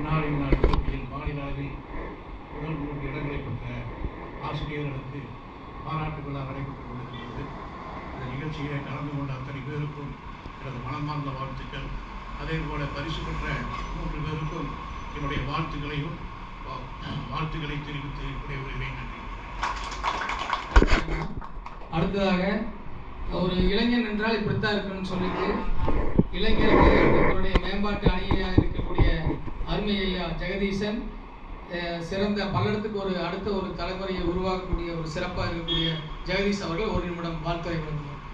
வினாடி வினாடி மாநில அளவில் முதல் மூன்று இடங்களை பெற்ற ஆசிரியர்களுக்கு பாராட்டு விழா நடைபெற்றுக் கொண்டிருக்கிறது. இந்த நிகழ்ச்சியிலே கலந்து கொண்ட அத்தனை பேருக்கும் எனது மனமார்ந்த வாழ்த்துக்கள். அதே போல பரிசு பெற்ற மூன்று பேருக்கும் என்னுடைய வாழ்த்துக்களையும் வாழ்த்துக்களை தெரிவித்து விடைபெறுகிறேன் நன்றி. அடுத்ததாக ஒரு இளைஞன் என்றால் இப்படித்தான் இருக்கணும்னு சொல்லிட்டு இளைஞருக்கு மேம்பாட்டு அணியாக இருக்கக்கூடிய அருமை ஐயா ஜெகதீசன் சிறந்த பல்லடத்துக்கு ஒரு அடுத்த ஒரு தலைமுறையை உருவாக்கக்கூடிய ஒரு சிறப்பாக இருக்கக்கூடிய ஜெகதீஷ் அவர்கள் ஒரு நிமிடம் வாழ்த்துறை வழங்குவார்.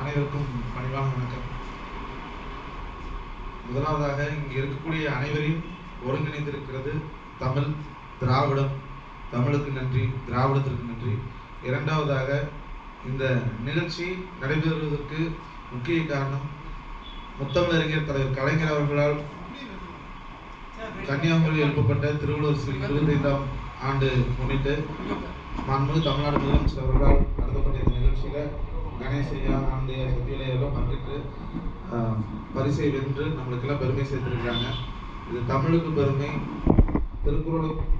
அனைவருக்கும் பணிவான வணக்கம். முதலாவதாக இங்கு இருக்கக்கூடிய அனைவரையும் ஒருங்கிணைந்திருக்கிறது தமிழ் திராவிடம். தமிழுக்கு நன்றி திராவிடத்திற்கு நன்றி. இரண்டாவதாக இந்த நிகழ்ச்சி நடைபெறுவதற்கு முக்கிய காரணம் முத்தமிழறிஞர் தலைவர் கலைஞர் அவர்களால் கன்னியாகுமரி எழுப்பப்பட்ட திருவள்ளுவர் ஸ்ரீ இருபத்தி ஐந்தாம் ஆண்டு முன்னிட்டு மாண்புமிகு தமிழ்நாடு முதலமைச்சர் அவர்களால் நடத்தப்பட்ட இந்த நிகழ்ச்சியில கணேசையா ஆனந்தையா சத்தியலையெல்லாம் பங்கிட்டு பரிசை வென்று நம்மளுக்கெல்லாம் பெருமை சேர்த்திருக்காங்க இது தமிழுக்கு பெருமை திருக்குறளுக்கு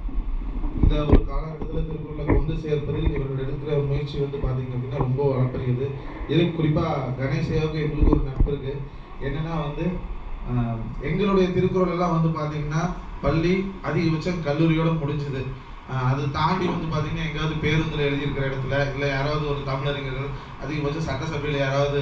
இந்த ஒரு காலகட்டத்தில் திருக்குறளை கொண்டு சேர்ப்பதில் இவர்கள் எடுக்கிற முயற்சி வந்து பார்த்தீங்க அப்படின்னா ரொம்ப வளர்ப்பறியது இதுக்கு குறிப்பாக கணேசையாவுக்கு எங்களுக்கு ஒரு நட்பு இருக்கு. என்னன்னா வந்து எங்களுடைய திருக்குறள் எல்லாம் வந்து பார்த்தீங்கன்னா பள்ளி அதிகபட்சம் கல்லூரியோட முடிஞ்சுது. அது தாண்டி வந்து பார்த்தீங்கன்னா எங்கேயாவது பேருந்தில் எழுதியிருக்கிற இடத்துல இல்லை யாராவது ஒரு தமிழறிஞர்கள் அதிகபட்சம் சட்டசபையில் யாராவது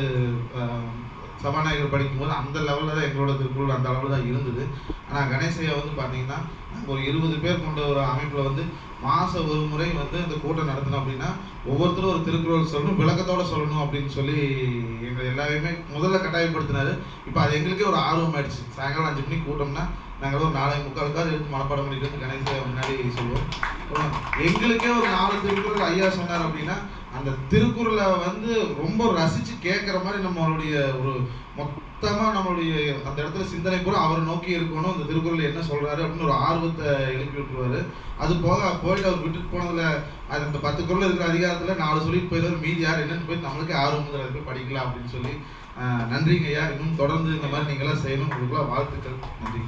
சபாநாயகர் படிக்கும்போது அந்த லெவலில் தான் எங்களோட திருக்குறள் அந்த அளவில் தான் இருந்தது. ஆனால் கணேசையா வந்து பார்த்தீங்கன்னா நாங்கள் ஒரு இருபது பேர் கொண்ட ஒரு அமைப்பில் வந்து மாதம் ஒரு முறை வந்து இந்த கூட்டம் நடத்தணும் அப்படின்னா ஒவ்வொருத்தரும் ஒரு திருக்குறள் சொல்லணும் விளக்கத்தோட சொல்லணும் அப்படின்னு சொல்லி எங்களை எல்லாரையுமே முதல்ல கட்டாயப்படுத்தினாரு. இப்போ அது எங்களுக்கே ஒரு ஆர்வம் ஆயிடுச்சு. சாயங்காலம் அஞ்சு மணிக்கு கூட்டம்னா நாங்கள் ஒரு நாலு முக்காலுக்காவது எடுத்து மனப்பாடம் பண்ணிட்டு வந்து கணேசையா முன்னாடி சொல்லுவோம். எங்களுக்கே ஒரு நாலு திருக்குறள் ஐயா சொன்னார் அப்படின்னா அந்த திருக்குறளை வந்து ரொம்ப ரசிச்சு கேட்குற மாதிரி நம்மளுடைய ஒரு மொத்தமாக நம்மளுடைய அந்த இடத்துல சிந்தனை பூரா அவரை நோக்கி இருக்கணும் அந்த திருக்குறள் என்ன சொல்கிறாரு அப்படின்னு ஒரு ஆர்வத்தை எழுப்பி விட்டுருவாரு. அது போக போயிட்டு அவர் விட்டுட்டு போனதில் அது அந்த பத்து குரல் இருக்கிற அதிகாரத்தில் நாலு சொல்லிட்டு போயிடுவார். மீதி யார் என்னன்னு போய் நம்மளுக்கே ஆர்வம் வந்து போய் படிக்கலாம் அப்படின்னு சொல்லி நன்றிங்க ஐயா இன்னும் தொடர்ந்து இந்த மாதிரி நீங்களாம் செய்யணும் உங்களுக்குலாம் வாழ்த்துக்கள். நன்றி.